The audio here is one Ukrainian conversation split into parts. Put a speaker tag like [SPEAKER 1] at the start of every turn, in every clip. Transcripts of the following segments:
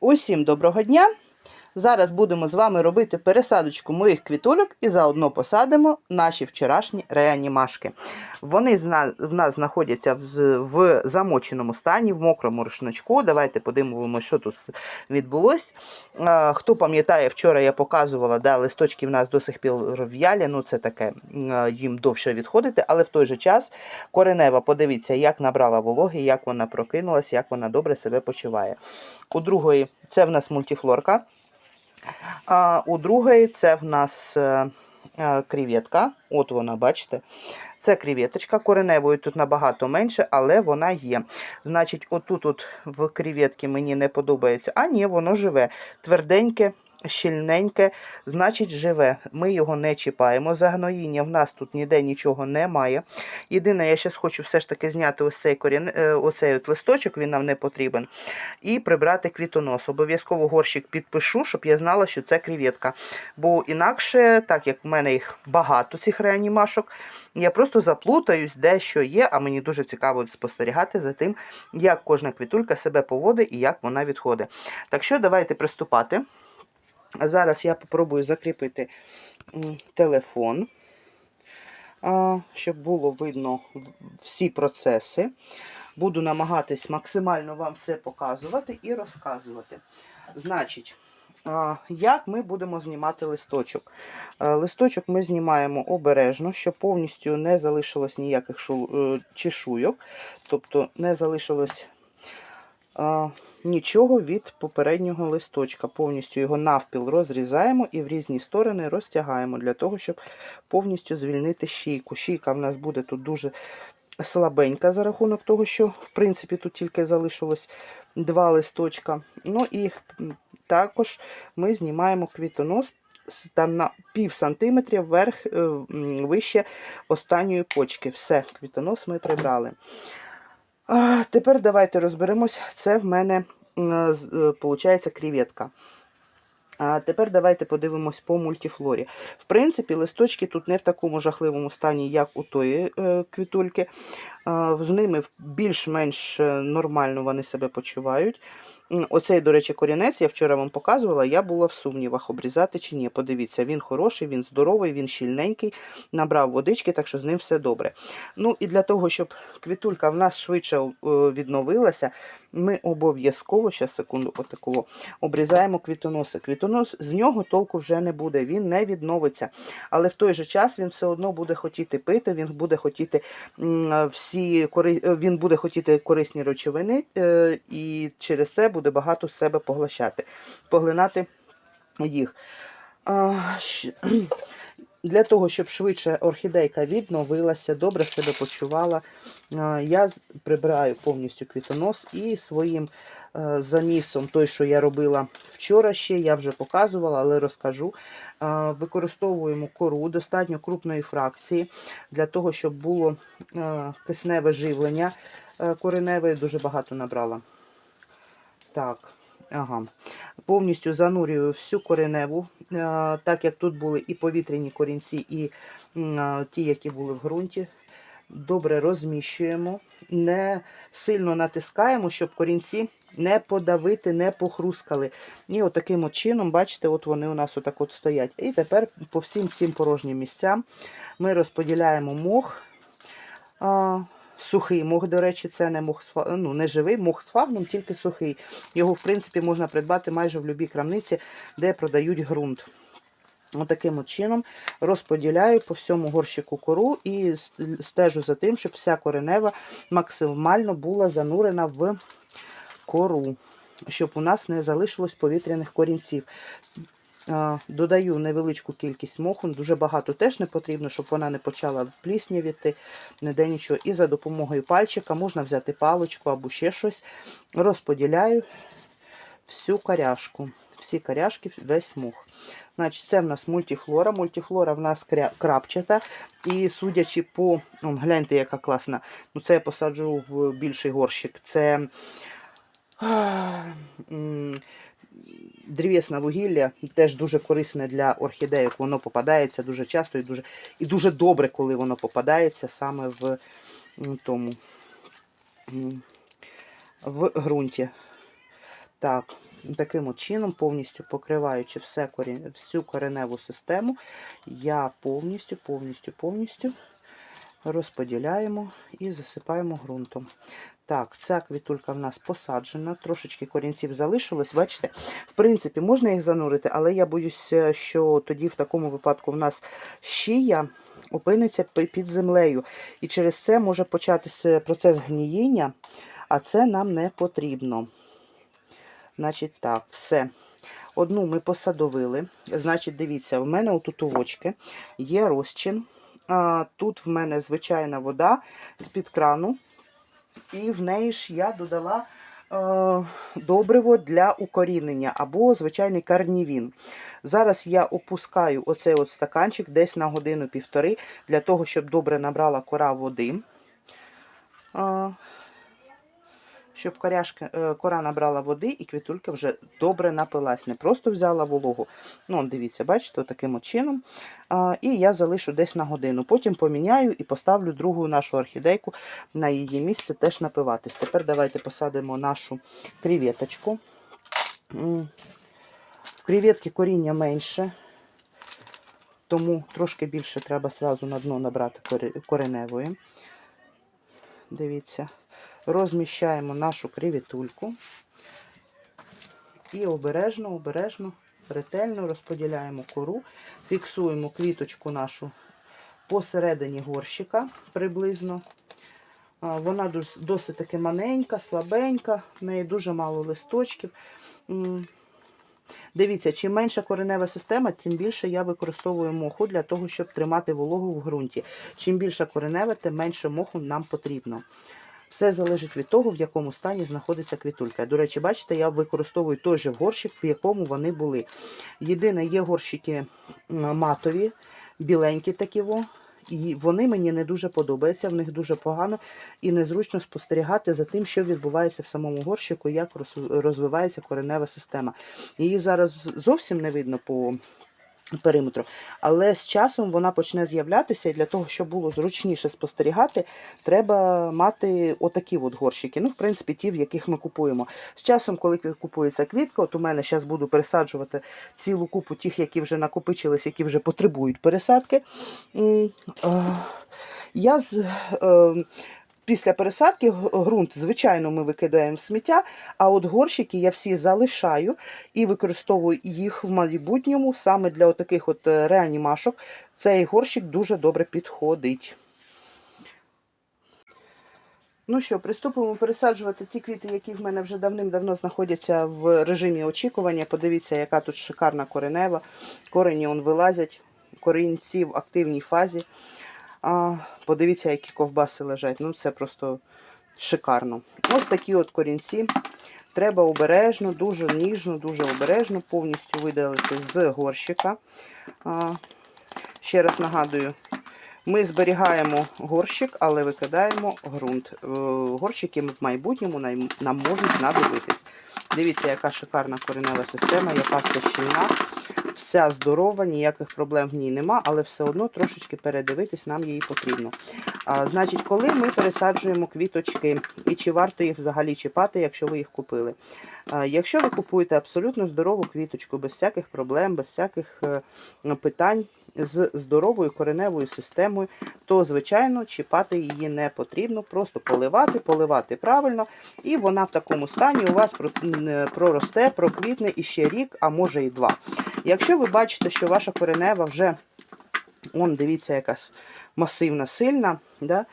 [SPEAKER 1] Усім доброго дня! Зараз будемо з вами робити пересадочку моїх квітульок і заодно посадимо наші вчорашні реанімашки. Вони в нас знаходяться в, замоченому стані, в мокрому рушничку. Давайте подивимося, що тут відбулось. Хто пам'ятає, вчора я показувала, да, листочки в нас до сих пір в'ялі, ну це таке, їм довше відходити, але в той же час коренева, подивіться, як набрала вологи, як вона прокинулась, як вона добре себе почуває. У другої це в нас мультифлорка. А у другої це в нас е, е. От вона, бачите. Це креветочка. Кореневої тут набагато менше, але вона є. Значить, отут от в креветці мені не подобається. А ні, воно живе. Тверденьке, щільненьке, значить живе. Ми його не чіпаємо. Загноїння в нас тут ніде нічого немає. Єдине, я зараз хочу все ж таки зняти ось цей, корін... е, оцей от листочок, він нам не потрібен і прибрати квітонос. Обов'язково горщик підпишу, щоб я знала, що це креветка. Бо інакше, так як в мене їх багато, цих реанімашок, я просто заплутаюсь, де що є, а мені дуже цікаво спостерігати за тим, як кожна квітулька себе поводить і як вона відходить. Так що давайте приступати. Зараз я попробую закріпити телефон, щоб було видно всі процеси. Буду намагатись максимально вам все показувати і розказувати. Значить, як ми будемо знімати листочок? Листочок ми знімаємо обережно, щоб повністю не залишилось ніяких е, чешуйок, тобто не залишилось нічого від попереднього листочка. Повністю його навпіл розрізаємо і в різні сторони розтягаємо для того, щоб повністю звільнити шийку. Шийка в нас буде тут дуже слабенька за рахунок того, що в принципі тут тільки залишилось два листочка. Ну і також ми знімаємо квітонос там на пів сантиметрів вверх, е, вище останньої почки. Все, квітонос ми прибрали. Тепер давайте розберемось. Це в мене виходить креветка. А тепер давайте подивимось по мультифлорі. В принципі, листочки тут не в такому жахливому стані, як у тої е, квітульки. З ними більш-менш е, нормально вони себе почувають. Оцей, до речі, корінець, я вчора вам показувала, я була в сумнівах, обрізати чи ні. Подивіться, він хороший, він здоровий, він щільненький, набрав водички, так що з ним все добре. Ну і для того, щоб квітулька в нас швидше е, відновилася, ми обов'язково, ще секунду, отакого, обрізаємо квітоноси. Квітонос з нього толку вже не буде, він не відновиться. Але в той же час він все одно буде хотіти пити, він буде хотіти всі е, він буде хотіти корисні речовини, е, і через це буде багато себе поглощати, поглинати їх. Для того, щоб швидше орхідейка відновилася, добре себе почувала, я прибираю повністю квітонос і своїм е, замісом, той, що я робила вчора ще, я вже показувала, але розкажу. Використовуємо кору достатньо крупної фракції для того, щоб було е, кисневе живлення е, кореневе, дуже багато набрала. Так, ага. Повністю занурюю всю кореневу, е, так як тут були і повітряні корінці, і е, ті, які були в ґрунті. Добре розміщуємо, не сильно натискаємо, щоб корінці не подавити, не похрускали. І отаким от чином, бачите, от вони у нас отак от стоять. І тепер по всім цим порожнім місцям ми розподіляємо мох. Сухий мох, до речі, це не мох ну, не живий мох з фагном, тільки сухий. Його, в принципі, можна придбати майже в будь-якій крамниці, де продають ґрунт. Отаким от чином розподіляю по всьому горщику кору і стежу за тим, щоб вся коренева максимально була занурена в кору, щоб у нас не залишилось повітряних корінців. Додаю невеличку кількість моху, дуже багато теж не потрібно, щоб вона не почала пліснявіти, не де нічого. І за допомогою пальчика можна взяти паличку або ще щось. Розподіляю всю коряшку, всі коряшки, весь мох. Значить, це в нас мультифлора. Мультифлора в нас крапчата. І судячи по. Он, гляньте, яка класна. Ну, це я посаджу в більший горщик. Це. Древесне вугілля теж дуже корисне для орхідеїк. Воно попадається дуже часто і дуже, і дуже добре, коли воно попадається саме в тому в ґрунті. Так, таким от чином, повністю покриваючи все всю кореневу систему, я повністю, повністю, повністю розподіляємо і засипаємо ґрунтом. Так, ця квітулька в нас посаджена, трошечки корінців залишилось. Бачите, в принципі, можна їх занурити, але я боюся, що тоді в такому випадку в нас шия опиниться під землею. І через це може початися процес гнієння, а це нам не потрібно. Значить, так, все. Одну ми посадовили. Значить, дивіться, в мене отут овочки є розчин. Тут в мене звичайна вода з-під крану. І в неї ж я додала е, добриво для укорінення або звичайний карнівін. Зараз я опускаю оцей от стаканчик десь на годину-півтори, для того, щоб добре набрала кора води. Е, щоб коряшка, е, кора набрала води і квітулька вже добре напилась. Не просто взяла вологу. Ну, дивіться, бачите, таким чином. І я залишу десь на годину. Потім поміняю і поставлю другу нашу орхідейку на її місце теж напиватись. Тепер давайте посадимо нашу креветочку. Креветки коріння менше, тому трошки більше треба сразу на дно набрати кореневої. Дивіться, розміщаємо нашу креветульку і обережно, обережно, ретельно розподіляємо кору, фіксуємо квіточку нашу посередині горщика приблизно. Вона досить таки маленька, слабенька, в неї дуже мало листочків. Дивіться, чим менша коренева система, тим більше я використовую моху для того, щоб тримати вологу в ґрунті. Чим більша коренева, тим менше моху нам потрібно. Все залежить від того, в якому стані знаходиться квітулька. До речі, бачите, я використовую той же горщик, в якому вони були. Єдине, є горщики матові, біленькі такі во. І вони мені не дуже подобаються, в них дуже погано і незручно спостерігати за тим, що відбувається в самому горщику, як роз- розвивається коренева система. Її зараз зовсім не видно по периметру, але з часом вона почне з'являтися, і для того, щоб було зручніше спостерігати, треба мати отакі от горщики. Ну, в принципі, ті, в яких ми купуємо. З часом, коли купується квітка, от у мене зараз буду пересаджувати цілу купу тих, які вже накопичились, які вже потребують пересадки. Я з, е, після пересадки ґрунт, звичайно, ми викидаємо в сміття, а от горщики я всі залишаю і використовую їх в майбутньому саме для таких от е, реанімашок. Цей горщик дуже добре підходить. Ну що, приступимо пересаджувати ті квіти, які в мене вже давним-давно знаходяться в режимі очікування. Подивіться, яка тут шикарна коренева. Корені он вилазять, корінці в активній фазі. А, подивіться, які ковбаси лежать. Ну, це просто шикарно. Ось такі от корінці. Треба обережно, дуже ніжно, дуже обережно повністю видалити з горщика. А, ще раз нагадую, ми зберігаємо горщик, але викидаємо ґрунт. Е, Горщики в майбутньому нам можуть знадобитись. Дивіться, яка шикарна коренева система, яка все щільна, вся здорова, ніяких проблем в ній нема, але все одно трошечки передивитись нам її потрібно. А, значить, коли ми пересаджуємо квіточки, і чи варто їх взагалі чіпати, якщо ви їх купили. А, якщо ви купуєте абсолютно здорову квіточку, без всяких проблем, без всяких е, питань, з здоровою кореневою системою, то, звичайно, чіпати її не потрібно, просто поливати, поливати правильно, і вона в такому стані у вас проросте, проквітне іще рік, а може і два. Якщо ви бачите, що ваша коренева вже, он, дивіться, якась масивна, сильна, да?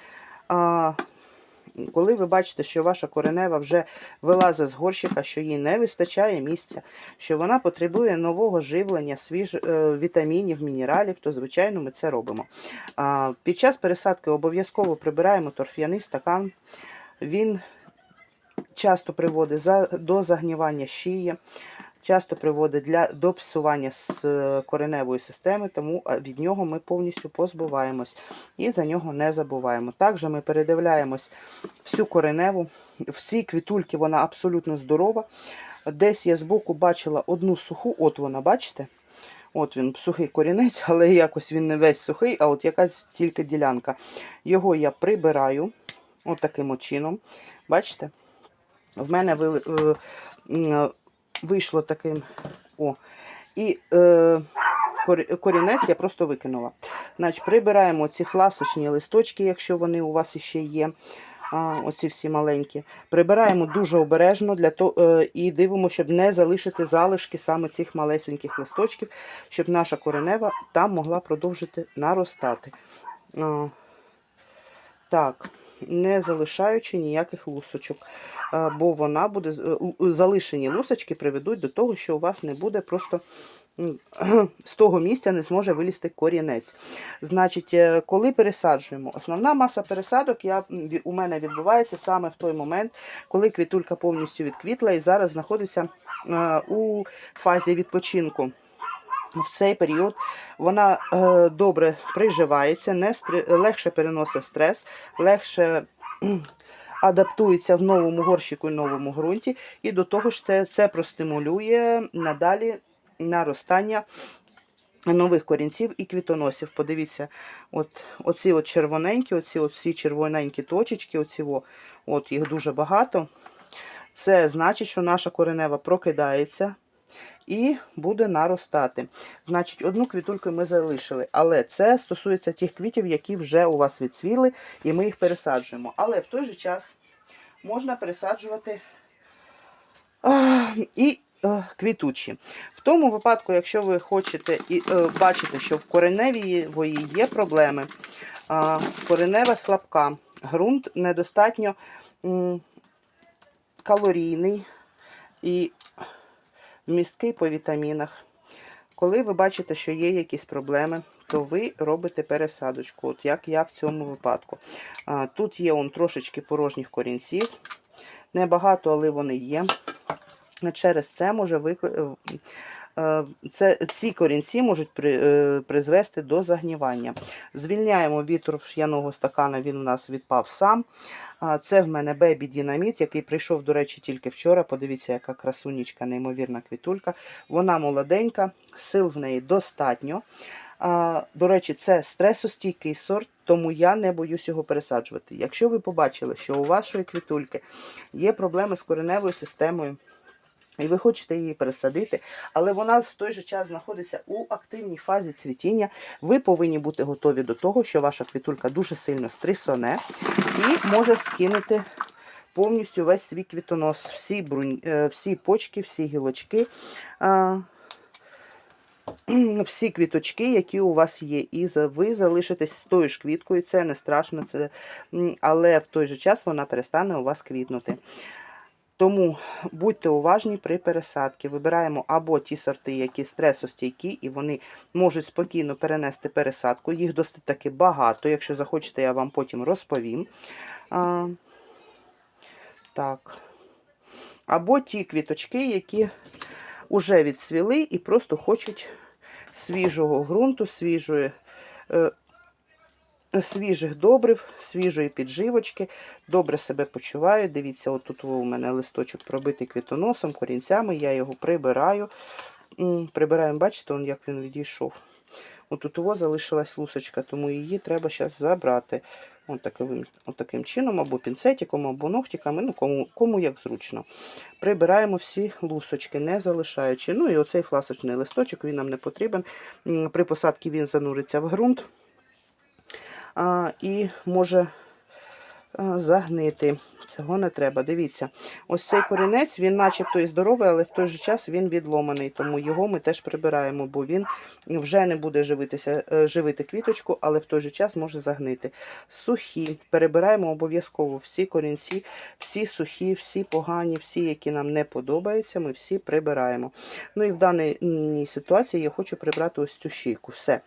[SPEAKER 1] Коли ви бачите, що ваша коренева вже вилазить з горщика, що їй не вистачає місця, що вона потребує нового живлення, свіж, е, вітамінів, мінералів, то, звичайно, ми це робимо. Під час пересадки обов'язково прибираємо торф'яний стакан. Він часто приводить до загнівання шиї, часто приводить для, до псування з е, кореневої системи, тому від нього ми повністю позбуваємось і за нього не забуваємо. Також ми передивляємось всю кореневу, всі квітульки, вона абсолютно здорова. Десь я збоку бачила одну суху, от вона, бачите? От він сухий корінець, але якось він не весь сухий, а от якась тільки ділянка. Його я прибираю от таким чином. Бачите? В мене е, вийшло таким. О. І е, корі- корінець я просто викинула. Значить, прибираємо ці фласочні листочки, якщо вони у вас іще є. Оці всі маленькі. Прибираємо дуже обережно для того, е, і дивимося, щоб не залишити залишки саме цих малесеньких листочків, щоб наша коренева там могла продовжити наростати. Так, не залишаючи ніяких лусочок, бо вона буде е, залишені лусочки приведуть до того, що у вас не буде просто з того місця не зможе вилізти корінець. Значить, е, коли пересаджуємо, основна маса пересадок я, у мене відбувається саме в той момент, коли квітулька повністю відквітла і зараз знаходиться е, у фазі відпочинку. В цей період вона е, добре приживається, не стр... легше переносить стрес, легше адаптується в новому горщику і новому ґрунті, і до того ж це, це простимулює надалі наростання нових корінців і квітоносів. Подивіться, от, оці от червоненькі, оці от всі червоненькі точечки, оці, о, от їх дуже багато. Це значить, що наша коренева прокидається і буде наростати. Значить, одну квітульку ми залишили, але це стосується тих квітів, які вже у вас відцвіли, і ми їх пересаджуємо. Але в той же час можна пересаджувати і е, квітучі. В тому випадку, якщо ви хочете і е, бачите, що в кореневої є проблеми, коренева слабка, ґрунт недостатньо калорійний і місткий по вітамінах. Коли ви бачите, що є якісь проблеми, то ви робите пересадочку, от як я в цьому випадку. Тут є он, трошечки порожніх корінців. Небагато, але вони є. Через це може це, ці корінці можуть при, е, призвести до загнівання. Звільняємо від торф'яного стакана, він у нас відпав сам. Це в мене бебі динаміт, який прийшов, до речі, тільки вчора. Подивіться, яка красунечка, неймовірна квітулька. Вона молоденька, сил в неї достатньо. До речі, це стресостійкий сорт, тому я не боюсь його пересаджувати. Якщо ви побачили, що у вашої квітульки є проблеми з кореневою системою, і ви хочете її пересадити, але вона в той же час знаходиться у активній фазі цвітіння. Ви повинні бути готові до того, що ваша квітулька дуже сильно стресоне і може скинути повністю весь свій квітонос, всі, брунь, е, всі почки, всі гілочки. Всі квіточки, які у вас є, і ви залишитесь з тою ж квіткою, це не страшно, це, але в той же час вона перестане у вас квітнути. Тому будьте уважні при пересадці. Вибираємо або ті сорти, які стресостійкі, і вони можуть спокійно перенести пересадку. Їх досить таки багато. Якщо захочете, я вам потім розповім. А, так. Або ті квіточки, які вже відцвіли і просто хочуть свіжого ґрунту, свіжої. Свіжих добрив, свіжої підживочки, добре себе почуваю. Дивіться, от тут у мене листочок пробитий квітоносом, корінцями, я його прибираю. Прибираємо, бачите, он, як він відійшов. От тут у залишилась лусочка, тому її треба зараз забрати. От таким, от таким чином, або пінцетиком, або ногтиками, ну кому, кому як зручно. Прибираємо всі лусочки, не залишаючи. Ну і оцей фласочний листочок, він нам не потрібен. При посадці він зануриться в ґрунт і може загнити. Цього не треба. Дивіться, ось цей корінець, він начебто і здоровий, але в той же час він відломаний, тому його ми теж прибираємо, бо він вже не буде живитися, е, живити квіточку, але в той же час може загнити. Сухі. Перебираємо обов'язково всі корінці, всі сухі, всі погані, всі, які нам не подобаються, ми всі прибираємо. Ну і в даній ситуації я хочу прибрати ось цю щійку. Все.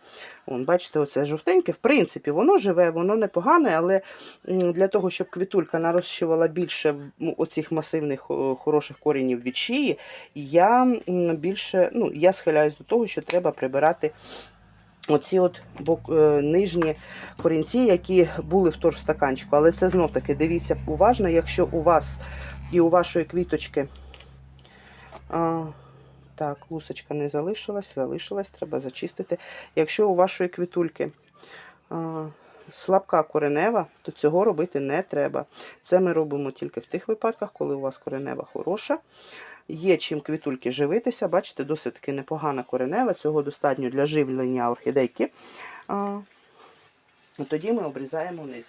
[SPEAKER 1] Вон, бачите, оце жовтеньке. В принципі, воно живе, воно непогане, але для того, щоб квітулька нарощувала більше ну, оцих масивних хороших коренів від шиї, я більше ну, я схиляюсь до того, що треба прибирати. Оці от бок, е, нижні корінці, які були в торфстаканчику. Але це знов таки дивіться уважно, якщо у вас і у вашої квіточки. А, так, лусочка не залишилась, залишилась, треба зачистити. Якщо у вашої квітульки а, слабка коренева, то цього робити не треба. Це ми робимо тільки в тих випадках, коли у вас коренева хороша. є чим квітульки живитися. Бачите, досить таки непогана коренева, цього достатньо для живлення орхідейки. Тоді ми обрізаємо низ.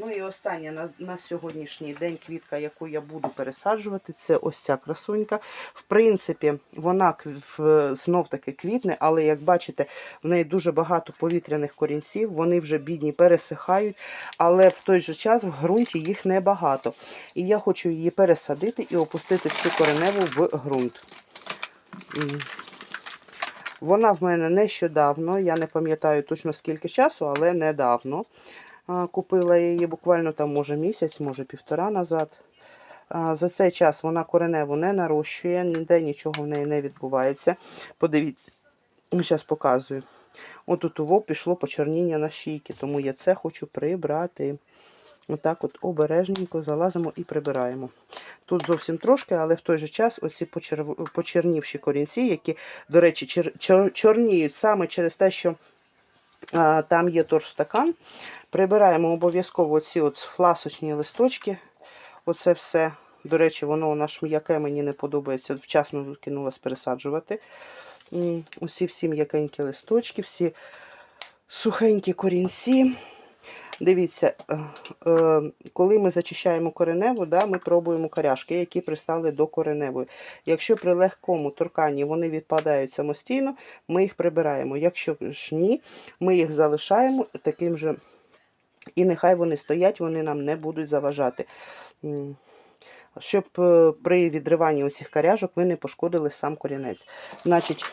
[SPEAKER 1] Ну і остання на, на сьогоднішній день квітка, яку я буду пересаджувати, це ось ця красунька. В принципі, вона знов таки квітне, але як бачите, в неї дуже багато повітряних корінців, вони вже бідні пересихають, але в той же час в ґрунті їх небагато. І я хочу її пересадити і опустити всю кореневу в ґрунт. Вона в мене нещодавно, я не пам'ятаю точно скільки часу, але недавно. Купила її буквально там, може, місяць, може півтора назад. За цей час вона кореневу не нарощує, ніде нічого в неї не відбувається. Подивіться, зараз показую. От у пішло почерніння на шийки, тому я це хочу прибрати. Отак от обережненько залазимо і прибираємо. Тут зовсім трошки, але в той же час оці почернівші корінці, які, до речі, чор... чорніють саме через те, що там є торфстакан. Прибираємо обов'язково ці от фласочні листочки. Оце все. До речі, воно у нас м'яке мені не подобається. Вчасно кинулась пересаджувати. Усі всі м'якенькі листочки, всі сухенькі корінці. Дивіться, е, е, коли ми зачищаємо кореневу, да, ми пробуємо коряшки, які пристали до кореневої. Якщо при легкому торканні вони відпадають самостійно, ми їх прибираємо. Якщо ж ні, ми їх залишаємо таким же. І нехай вони стоять, вони нам не будуть заважати. Щоб е, при відриванні оцих коряжок ви не пошкодили сам корінець. Значить,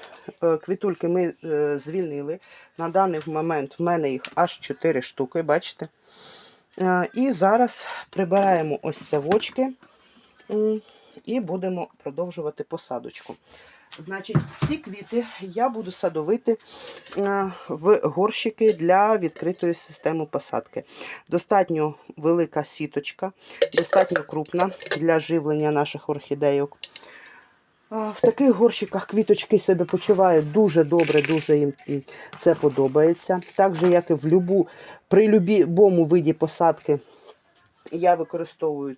[SPEAKER 1] е, квітульки ми е, звільнили. На даний момент в мене їх аж 4 штуки, бачите? І зараз прибираємо ось ці вочки і будемо продовжувати посадочку. Значить, ці квіти я буду садовити е, в горщики для відкритої системи посадки. Достатньо велика сіточка, достатньо крупна для живлення наших орхідейок. В таких горщиках квіточки себе почувають дуже добре, дуже їм це подобається. Так же, як і в любу, при будь-якому виді посадки я використовую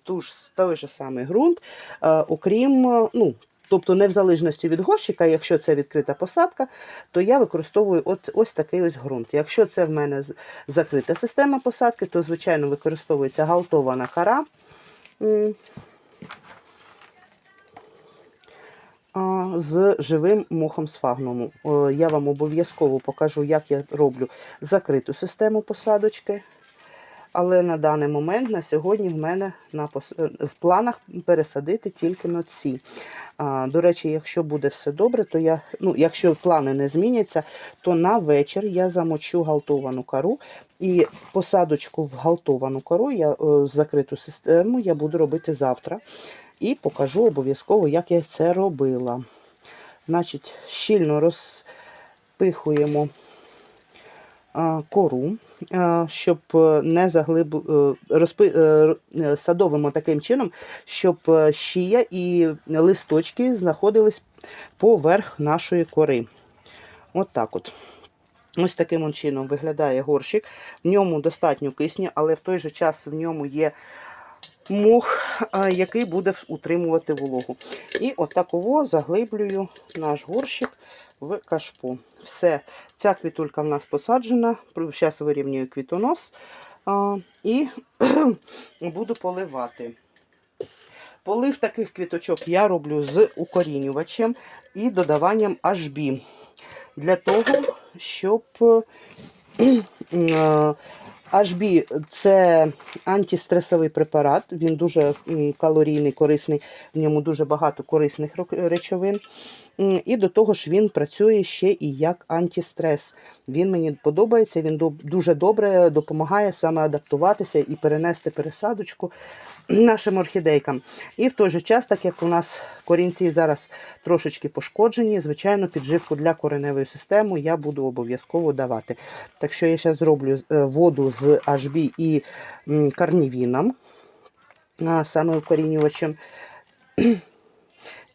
[SPEAKER 1] той же самий ґрунт, е, окрім, е, ну, тобто не в залежності від горщика, якщо це відкрита посадка, то я використовую от, ось такий ось ґрунт. Якщо це в мене закрита система посадки, то, звичайно, використовується галтована хара. м, а, з живим мохом сфагнуму. О, Я вам обов'язково покажу, як я роблю закриту систему посадочки. Але на даний момент, на сьогодні, в мене на в планах пересадити тільки на ці. А, до речі, якщо буде все добре, то я, ну, якщо плани не зміняться, то на вечір я замочу галтовану кору і посадочку в галтовану кору, я, е, закриту систему я буду робити завтра. І покажу обов'язково, як я це робила. Значить, щільно розпихуємо кору, щоб е, не заглиб... е, розпи... е, садовимо таким чином, щоб шия і листочки знаходились поверх нашої кори. От так от. Ось таким чином виглядає горщик. В ньому достатньо кисню, але в той же час в ньому є мох, який буде утримувати вологу. І отаково заглиблюю наш горщик в кашпо. Все, ця квітулька в нас посаджена. Зараз вирівнюю квітонос і буду поливати. Полив таких квіточок я роблю з укорінювачем і додаванням HB. Для того, щоб HB це антистресовий препарат, він дуже калорійний, корисний, в ньому дуже багато корисних речовин. І до того ж він працює ще і як антистрес. Він мені подобається, він дуже добре допомагає саме адаптуватися і перенести пересадочку нашим орхідейкам. І в той же час, так як у нас корінці зараз трошечки пошкоджені, звичайно, підживку для кореневої системи я буду обов'язково давати. Так що я зараз зроблю е, воду з HB і карнівіном, саме укорінювачем.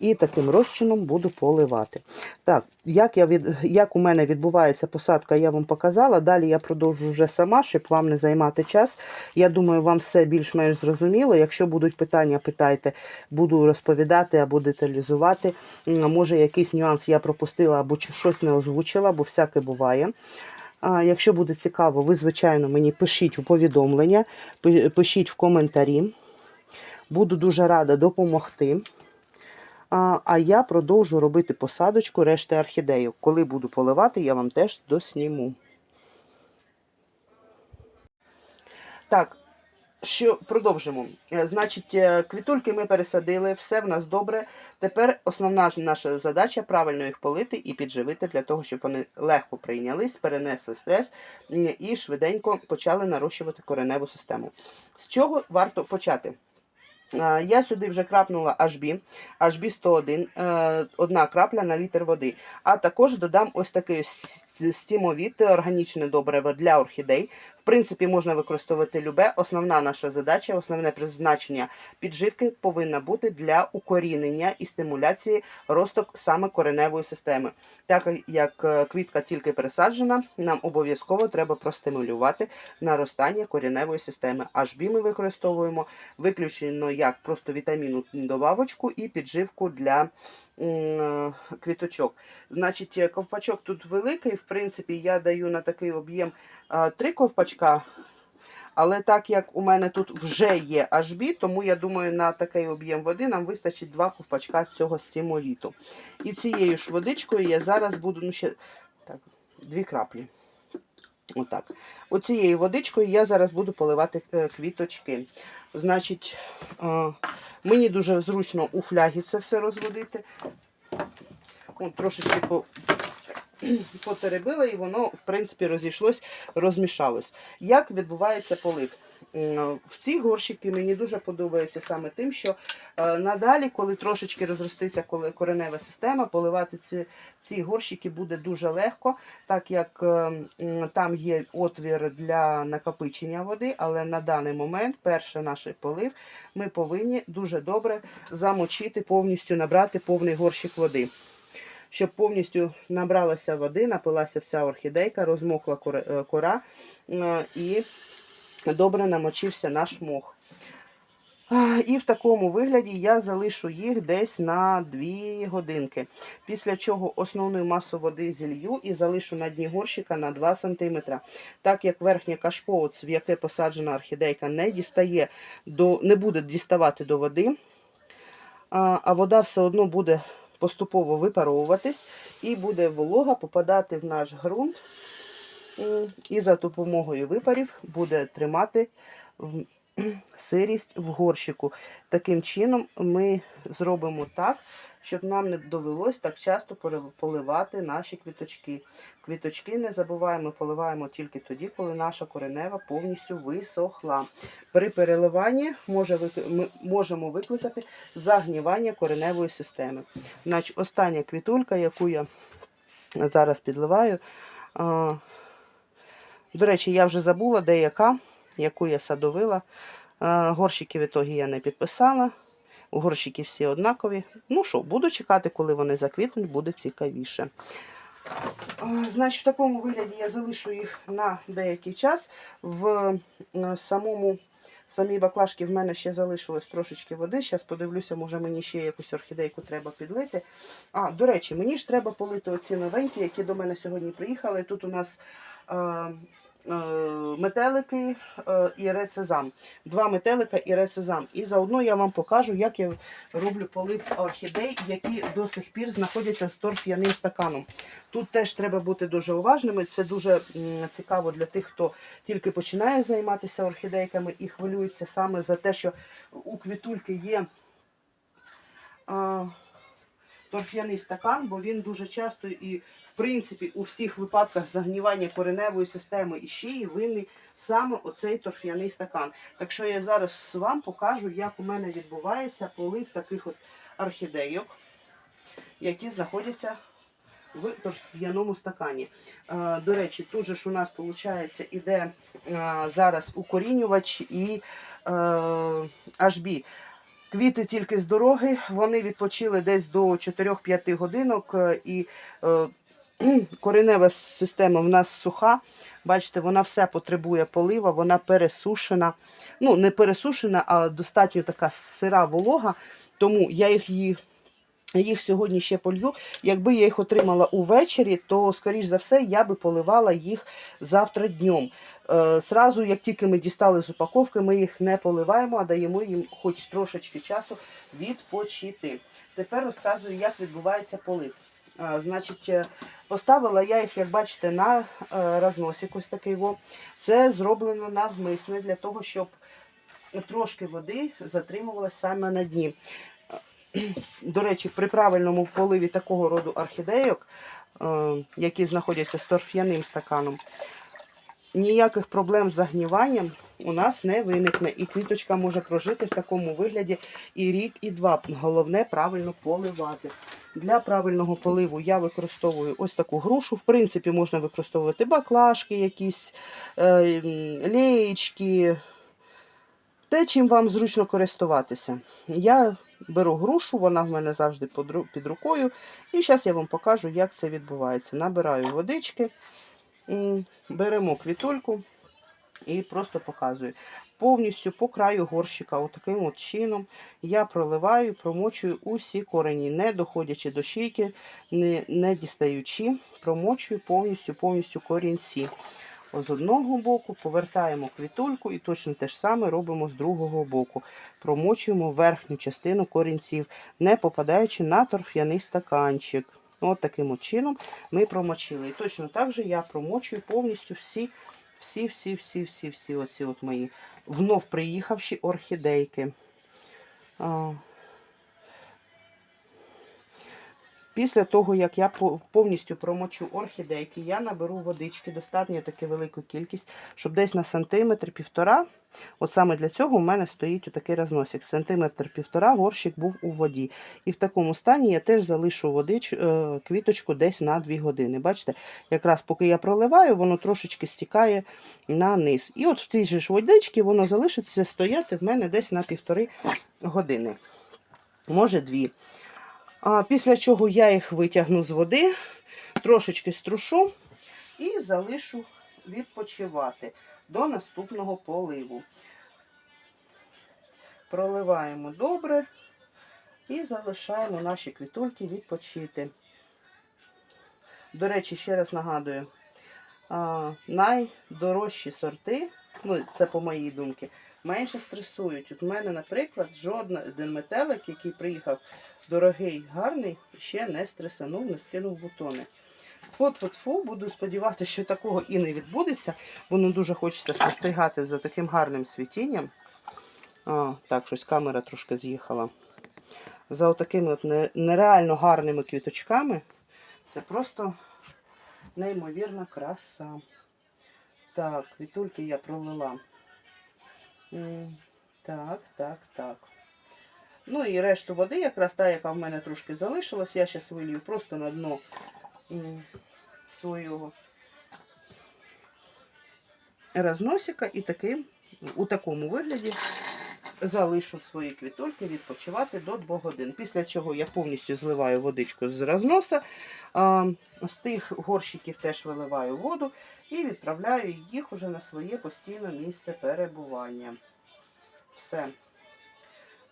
[SPEAKER 1] І таким розчином буду поливати. Так, як, я від, як у мене відбувається посадка, я вам показала. Далі я продовжу вже сама, щоб вам не займати час. Я думаю, вам все більш-менш зрозуміло. Якщо будуть питання, питайте, буду розповідати або деталізувати. Може, якийсь нюанс я пропустила або щось не озвучила, бо всяке буває. Якщо буде цікаво, ви, звичайно, мені пишіть у повідомлення, пишіть в коментарі. Буду дуже рада допомогти. А, я продовжу робити посадочку решти орхідеїв. Коли буду поливати, я вам теж досніму. Так, що продовжимо. Е, Значить, е, квітульки ми пересадили, все в нас добре. Тепер основна наша задача правильно їх полити і підживити для того, щоб вони легко прийнялись, перенесли стрес і швиденько почали нарощувати кореневу систему. З чого варто почати? Е, Я сюди вже крапнула HB, HB 101, е, одна крапля на літр води. А також додам ось такий стімовіт, органічне добриво для орхідей. В принципі, можна використовувати любе. Основна наша задача, основне призначення підживки повинна бути для укорінення і стимуляції росток саме кореневої системи. Так як е, квітка тільки пересаджена, нам обов'язково треба простимулювати наростання кореневої системи. HB ми використовуємо виключено як просто вітамінну добавочку і підживку для квіточок. Значить, е, ковпачок тут великий. В принципі, я даю на такий об'єм три ковпачка. Але так як у мене тут вже є HB, тому я думаю, на такий об'єм води нам вистачить два ковпачка цього стімоліту. І цією ж водичкою я зараз буду ну ще так, дві краплі. Отак. Оцією водичкою я зараз буду поливати е, квіточки. Значить, е, мені дуже зручно у флягі це все розводити. Трошечки потеребила і воно, в принципі, розійшлось, розмішалось. Як відбувається полив? В ці горщики мені дуже подобається саме тим, що е, надалі, коли трошечки розроститься коренева система, поливати ці, ці горщики буде дуже легко, так як е, там є отвір для накопичення води, але на даний момент, перший наш полив, ми повинні дуже добре замочити, повністю набрати повний горщик води. Щоб повністю набралася води, напилася вся орхідейка, розмокла кора- е, кора е, і добре намочився наш мох. І в такому вигляді я залишу їх десь на 2 годинки. Після чого основну масу води зілью і залишу на дні горщика на 2 см. Так як верхнє кашпо, в яке посаджена орхідейка, не дістає до, не буде діставати до води, а вода все одно буде поступово випаровуватись і буде волога попадати в наш ґрунт. І за допомогою випарів буде тримати сирість в горщику. Таким чином ми зробимо так, щоб нам не довелось так часто поливати наші квіточки. Квіточки не забуваємо, поливаємо тільки тоді, коли наша коренева повністю висохла. При переливанні може ми можемо викликати загнівання кореневої системи. Значить, остання квітулька, яку я зараз підливаю. До речі, я вже забула, де яка, яку я садовила. Горщики в ітогі я не підписала. Горщики всі однакові. Ну що, буду чекати, коли вони заквітнуть, буде цікавіше. Значить, в такому вигляді я залишу їх на деякий час. В е, самому самій баклажці в мене ще залишилось трошечки води. Зараз подивлюся, може мені ще якусь орхідейку треба підлити. А, до речі, мені ж треба полити оці новенькі, які до мене сьогодні приїхали. Тут у нас е, е, метелики е, і рецезам. Два метелика і рецезам. І заодно я вам покажу, як я роблю полив орхідей, які до сих пір знаходяться з торф'яним стаканом. Тут теж треба бути дуже уважними. Це дуже цікаво для тих, хто тільки починає займатися орхідейками і хвилюється саме за те, що у квітульки є. Торф'яний стакан, бо він дуже часто і, в принципі, у всіх випадках загнівання кореневої системи і шиї винний саме оцей торф'яний стакан. Так що я зараз вам покажу, як у мене відбувається полив таких от орхідейок, які знаходяться в торф'яному стакані. Е, До речі, тут же ж у нас виходить іде е, зараз укорінювач і е, HB. Квіти тільки з дороги. Вони відпочили десь до 4-5 годинок. е, І е, коренева система в нас суха. Бачите, вона все потребує полива, вона пересушена. Ну, не пересушена, а достатньо така сира волога. Тому я їх, їх, сьогодні ще полью. Якби я їх отримала увечері, то, скоріш за все, я би поливала їх завтра днем. Е, Сразу, як тільки ми дістали з упаковки, ми їх не поливаємо, а даємо їм хоч трошечки часу відпочити. Тепер розказую, як відбувається полив. Значить, е, поставила я їх, як бачите, на е, розносик ось такий. Во. Це зроблено навмисне для того, щоб трошки води затримувалась саме на дні. До речі, при правильному поливі такого роду орхідейок, е, які знаходяться з торф'яним стаканом, ніяких проблем з загніванням у нас не виникне. І квіточка може прожити в такому вигляді і рік, і два. Головне правильно поливати. Для правильного поливу я використовую ось таку грушу. В принципі, можна використовувати баклажки, якісь е, леєчки, те, чим вам зручно користуватися. Я беру грушу, вона в мене завжди під рукою. І зараз я вам покажу, як це відбувається. Набираю водички, беремо квітульку і просто показую. Повністю по краю горщика, отаким от чином, я проливаю, промочую усі корені, не доходячи до шийки, не, не дістаючи, промочую повністю повністю корінці. З одного боку повертаємо квітульку і точно те ж саме робимо з другого боку. Промочуємо верхню частину корінців, не попадаючи на торф'яний стаканчик. От таким чином ми промочили. І точно так же я промочую повністю всі, всі, всі, всі, всі, всі оці от мої внов приїхавші орхідейки. Після того, як я повністю промочу орхідейки, я наберу водички, достатньо таку велику кількість, щоб десь на сантиметр півтора. От саме для цього у мене стоїть отакий розносик. Сантиметр півтора горщик був у воді. І в такому стані я теж залишу водич, е, квіточку десь на 2 години. Бачите, якраз поки я проливаю, воно трошечки стікає на низ. І от в цій же ж водичці воно залишиться стояти в мене десь на півтори години. Може, дві. А після чого я їх витягну з води, трошечки струшу і залишу відпочивати до наступного поливу. Проливаємо добре і залишаємо наші квітульки відпочити. До речі, ще раз нагадую, найдорожчі сорти, ну це по моїй думці, менше стресують. От у мене, наприклад, жоден метелик, який приїхав дорогий, гарний, ще не стресанув, не скинув бутони. Фу-фу-фу, буду сподіватися, що такого і не відбудеться. Воно дуже хочеться спостерігати за таким гарним світінням. А, так, щось камера трошки з'їхала. За отакими от нереально гарними квіточками. Це просто неймовірна краса. Так, квітульки я пролила. Так, так, так. Ну і решту води, якраз та, яка в мене трошки залишилась, я зараз вилью просто на дно свого розносика і таким, у такому вигляді залишу свої квітульки відпочивати до 2 годин. Після чого я повністю зливаю водичку з розноса, з тих горщиків теж виливаю воду і відправляю їх уже на своє постійне місце перебування. Все.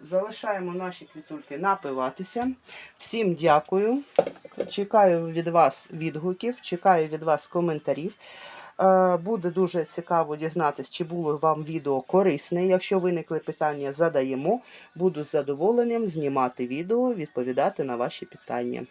[SPEAKER 1] Залишаємо наші квітульки напиватися. Всім дякую. Чекаю від вас відгуків, чекаю від вас коментарів. Е, Буде дуже цікаво дізнатися, чи було вам відео корисне. Якщо виникли питання, задаємо. Буду з задоволенням знімати відео, відповідати на ваші питання.